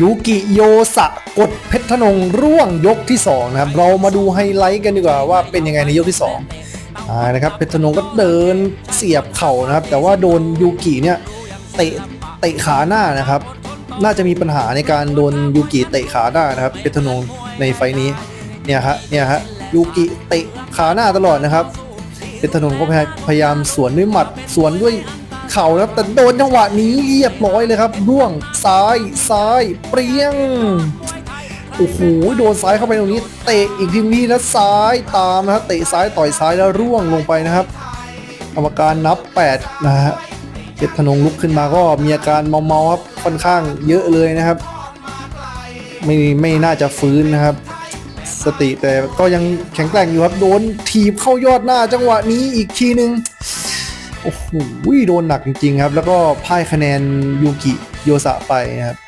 ยูกิโยสะกดเพชรธนงร่วงยกที่สองนะครับเรามาดูไฮไลท์กันดีกว่าว่าเป็นยังไงในยกที่สองอ่านะครับเพชรธนงก็เดินเสียบเข่านะครับ แต่ว่าโดนยูกิเนี่ยเตะเตะขาหน้านะครับ น่าจะมีปัญหาในการโดนยูกิเตะขาหน้านะครับเพชรธนงในไฟนี้เนี่ยฮะเนี่ยฮะยูกิเตะขาหน้าตลอดนะครับเพชรธนงก็พยพยายามสวนด้วยหมัดสวนด้วย เข่าครับแต่โดนจังหวะนี้เรียบร้อยเลยครับร่วงซ้ายซ้ายเปรี้ยงโอ้โหโดนซ้ายเข้าไปตรงนี้ เตะอีกทีนี้แล้วซ้ายตามนะครับเตะซ้ายต่อยซ้ายแล้วร่วงลงไปนะครับกรรมการนับ8นะฮะเพชรธนงลุกขึ้นมาก็มีอาการเมาๆครับค่อนข้างเยอะเลยนะครับ ไม่ไม่น่าจะฟื้นนะครับ สติแต่ก็ยังแข็งแกร่งอยู่ครับโดนถีบเข้ายอดหน้าจังหวะนี้อีกทีหนึ่ง โอ้โหโดนหนักจริงๆครับ แล้วก็พ่ายคะแนนยูกิโยสะไปนะครับ